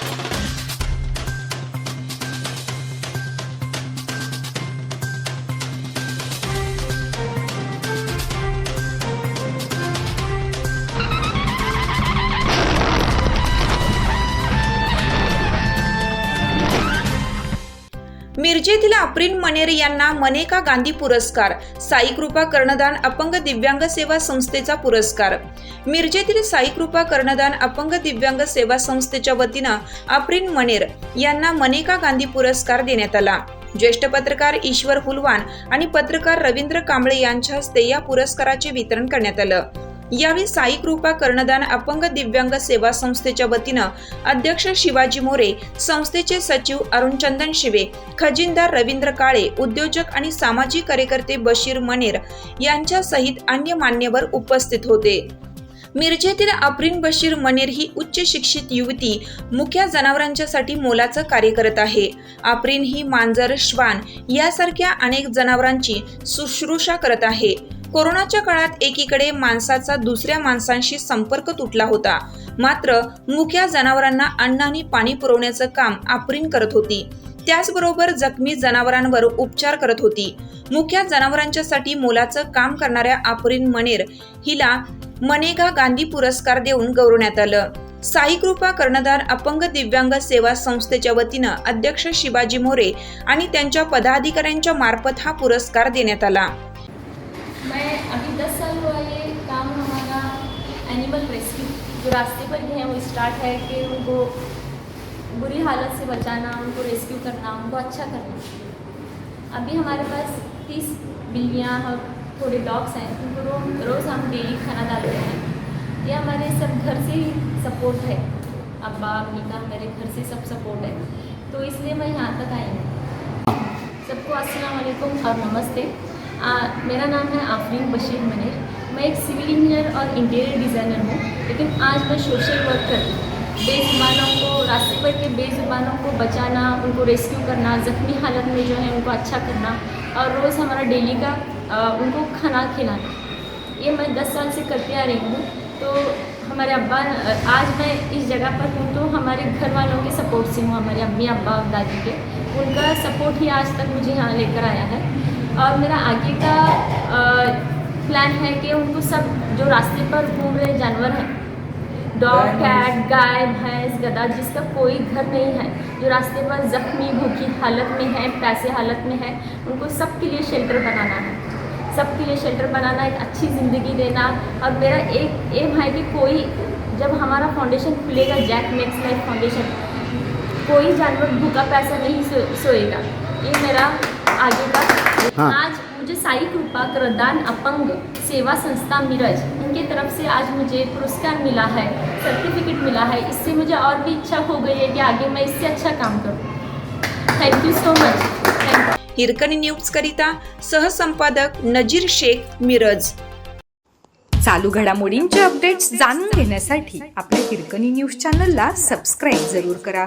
Thank you. मिरजेतील आप्रीन मनेर यांना मनेका गांधी पुरस्कार साई कृपा कर्णदान अपंग दिव्यांग सेवा संस्थेचा पुरस्कार. मिरजेतील साई कृपा कर्णदान अपंग दिव्यांग सेवा संस्थेच्या वतीनं आप्रीन मनेर यांना मनेका गांधी पुरस्कार देण्यात आला. ज्येष्ठ पत्रकार ईश्वर हुलवान आणि पत्रकार रवींद्र कांबळे यांच्या हस्ते या पुरस्काराचे वितरण करण्यात आलं. यावेळी साई कृपा कर्णदान अपंग दिव्यांग सेवा संस्थेच्या वतीनं अध्यक्ष शिवाजी मोरे संस्थेचे सचिव अरुणचंदन शिवे खजिनदार रवींद्र काळे उद्योजक आणि सामाजिक कार्यकर्ते बशीर मनेर यांच्या सहित अन्य मान्यवर उपस्थित होते. मिरजेतील आप्रीन बशीर मनेर ही उच्च शिक्षित युवती मुख्या जनावरांच्यासाठी मोलाचं कार्य करत आहे. अप्रिन ही मांजर श्वान यासारख्या अनेक जनावरांची शुश्रूषा करत आहे. कोरोनाच्या काळात एकीकडे माणसाचा दुसऱ्या माणसांशी संपर्क तुटला होता. मात्र मुख्या जनावरांना अन्न आणि पाणी पुरवण्याचं काम आपरीन करत होती. त्याचबरोबर जखमी जनावरांवर उपचार करत होती. मुख्या जनावरांच्यासाठी मोलाचं काम करणाऱ्या आपरीन मनेर हिला मनेगा गांधी पुरस्कार देऊन गौरवण्यात आलं. साई कृपा कर्णधार अपंग दिव्यांग सेवा संस्थेच्या वतीनं अध्यक्ष शिवाजी मोरे आणि त्यांच्या पदाधिकाऱ्यांच्या मार्फत हा पुरस्कार देण्यात आला. मैं अभी 10 साल हुआ ये काम हमारा एनिमल रेस्क्यू जो रास्ते पर ही है वो स्टार्ट है कि उनको बुरी हालत से बचाना उनको रेस्क्यू करना उनको अच्छा करना। अभी हमारे पास तीस बिल्लियाँ और थोड़े डॉग्स हैं उनको रो, रोज़ हम डेली खाना डालते हैं। ये हमारे सब घर से ही सपोर्ट है। अब्बा अम्मी का मेरे घर से सब सपोर्ट है। तो इसलिए मैं यहाँ तक आई हूँ। सबको अस्सलाम वालेकुम और नमस्ते। आ, मेरा नाम है आफरीन बशीर मनीर। मैं एक सिविल इंजीनियर और इंटीरियर डिज़ाइनर हूँ लेकिन आज मैं सोशल वर्क कर बेजुबानों को रास्ते पर के बेजुबानों को बचाना उनको रेस्क्यू करना ज़ख्मी हालत में जो है उनको अच्छा करना और रोज़ हमारा डेली का आ, उनको खाना खिलाना। ये मैं दस साल से करती आ रही हूँ तो हमारे अब्बा आज मैं इस जगह पर हूँ तो हमारे घर वालों के सपोर्ट से हूँ हमारे अम्मी अब्बा दादी के। उनका सपोर्ट ही आज तक मुझे यहाँ लेकर आया है। और मेरा आगे का प्लान है कि उनको सब जो रास्ते पर घूम रहे जानवर हैं डॉग कैट गाय भैंस गधा जिसका कोई घर नहीं है जो रास्ते पर जख्मी भूखी हालत में है पैसे हालत में है उनको सबके लिए शेल्टर बनाना है। सबके लिए शेल्टर बनाना एक अच्छी ज़िंदगी देना। और मेरा एक एम है कि कोई जब हमारा फाउंडेशन खुलेगा जैक मैक्स लाइफ फाउंडेशन कोई जानवर भूखा पैसा नहीं सो, सोएगा। ये मेरा आगे का हाँ। आज मुझे साई कृपा करदान अपंग सेवा संस्था मिरज इनके तरफ से आज मुझे पुरस्कार मिला है सर्टिफिकेट मिला है। इससे मुझे और भी इच्छा हो गई है कि आगे मैं इससे अच्छा काम करूँ। Thank you so much thank you Hirkani news करिता सहसंपादक नजीर शेख मिरज. चालू घडामोडींचे अपडेट्स जाणून घेण्यासाठी आपल्या हिरकणी न्यूज चॅनलला सबस्क्राईब जरूर करा.